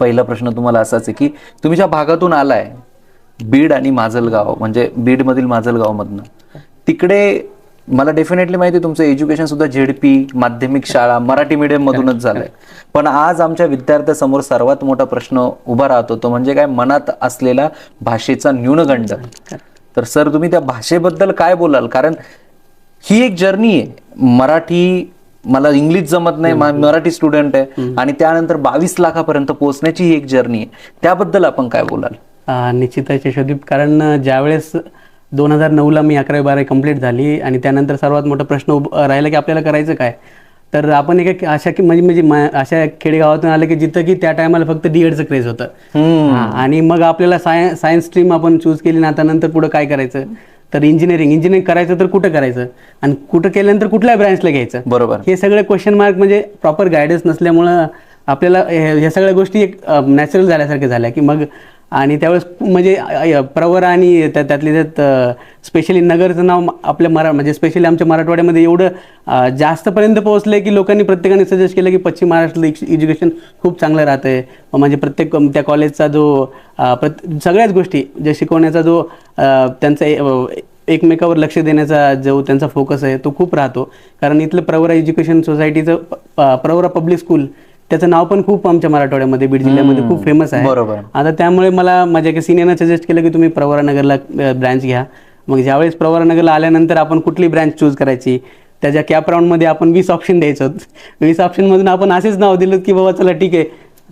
पहिला प्रश्न तुम्हाला असाच आहे की तुम्ही ज्या भागातून आलाय बीड आणि माजलगाव म्हणजे बीडमधील माजलगाव मधनं तिकडे मला डेफिनेटली माहिती आहे तुमचं एज्युकेशन सुद्धा झेडपी माध्यमिक शाळा मराठी मीडियम मधूनच झालंय. पण आज आमच्या विद्यार्थ्यासमोर सर्वात मोठा प्रश्न उभा राहतो तो म्हणजे काय मनात असलेला भाषेचा न्यूनगंड. तर सर तुम्ही त्या भाषेबद्दल काय बोलाल? कारण ही एक जर्नी आहे. मराठी मला इंग्लिश जमत नाही मा- मराठी स्टुडंट आहे. आणि त्यानंतर बावीस लाखापर्यंत पोहोचण्याची ही एक जर्नी आहे. त्याबद्दल आपण काय बोलाल? निश्चितच यशोदीप कारण ज्यावेळेस दोन हजार नऊला मी अकरावी बारावी कंप्लीट झाली आणि त्यानंतर सर्वात मोठा प्रश्न राहिला की आपल्याला करायचं काय? तर आपण एका अशा की म्हणजे म्हणजे अशा खेडेगावातून आलं की जिथं की त्या टायमाला फक्त डीएडचं क्रेज होतं. आणि मग आपल्याला साय सायन्स स्ट्रीम आपण चूज केली ना आता नंतर पुढं काय करायचं? तर इंजिनिअरिंग इंजिनिअरिंग करायचं तर कुठं करायचं? आणि कुठं केल्यानंतर कुठल्या ब्रँचला घ्यायचं? बरोबर. हे सगळे क्वेश्चन मार्क म्हणजे प्रॉपर गायडन्स नसल्यामुळं आपल्याला ह्या सगळ्या गोष्टी एक नॅचरल झाल्यासारख्या झाल्या की मग आणि त्यावेळेस म्हणजे प्रवर आणि त्या- त्यातले त्यात स्पेशली नगरचं नाव आपल्या मरा म्हणजे स्पेशली आमच्या मराठवाड्यामध्ये एवढं जास्तपर्यंत जास्तपर्यंत आहे की लोकांनी प्रत्येकाने सजेस्ट केलं की पश्चिम महाराष्ट्रातलं एज्युकेशन खूप चांगलं राहतंय. म्हणजे प्रत्येक त्या कॉलेजचा जो प्रत सगळ्याच गोष्टी जे शिकवण्याचा जो त्यांचा ए- एकमेकावर लक्ष देण्याचा जो त्यांचा फोकस आहे तो खूप राहतो. कारण इथलं प्रवरा एज्युकेशन सोसायटीचं प्रवरा पब्लिक स्कूल त्याचं नाव पण खूप आमच्या मराठवाड्यामध्ये बीड जिल्ह्यामध्ये खूप फेमस आहे. बरोबर. आता त्यामुळे मला माझ्या एका सिनियरनं सजेस्ट केलं की तुम्ही प्रवरानगरला ब्रँच घ्या. मग ज्यावेळेस प्रवरानगरला आल्यानंतर आपण कुठली ब्रँच चूज करायची? त्याच्या कॅप राऊंडमध्ये आपण वीस ऑप्शन द्यायचो. वीस ऑप्शनमधून आपण असेच नाव दिलं की बाबा चला ठीक आहे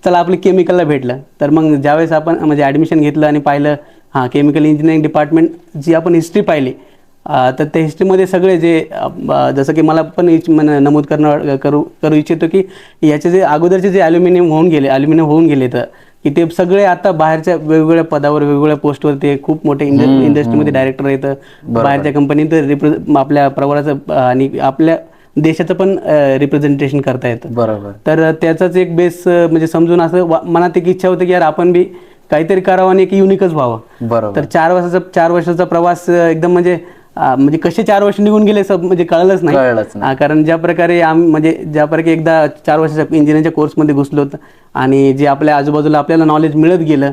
चला आपलं केमिकलला भेटलं. तर मग ज्यावेळेस आपण म्हणजे ॲडमिशन घेतलं आणि पाहिलं हां केमिकल इंजिनिअरिंग डिपार्टमेंट जी आपण हिस्ट्री पाहिली तर त्या हिस्ट्रीमध्ये सगळे जे जसं की मला पण नमूद करणं करू करू इच्छितो की याचे जे अगोदरचे जे ॲल्युमिनियम होऊन गेले ॲल्युमिनियम होऊन गेले तर की ते सगळे आता बाहेरच्या वेगवेगळ्या पदावर वेगवेगळ्या पोस्टवर ते खूप मोठे इंड- इंडस्ट्रीमध्ये डायरेक्टर येतं बाहेरच्या कंपनीत रिप्रे आपल्या प्रवाराचं आणि आपल्या देशाचं पण रिप्रेझेंटेशन करता येतं. बरोबर. तर त्याचाच एक बेस म्हणजे समजून असं मनात एक इच्छा होती की यार आपण बी काहीतरी करावं आणि एक युनिकच व्हावं. बरोबर. तर चार वर्षाचा चार वर्षाचा प्रवास एकदम म्हणजे म्हणजे कसे चार वर्ष निघून गेले सब म्हणजे कळलंच नाही कळलंच नाही. कारण ज्या प्रकारे आम म्हणजे ज्या प्रकारे एकदा चार वर्षाच्या इंजिनिअरिंगच्या कोर्समध्ये घुसलो होतं आणि जे आपल्या आजूबाजूला आपल्याला नॉलेज मिळत गेलं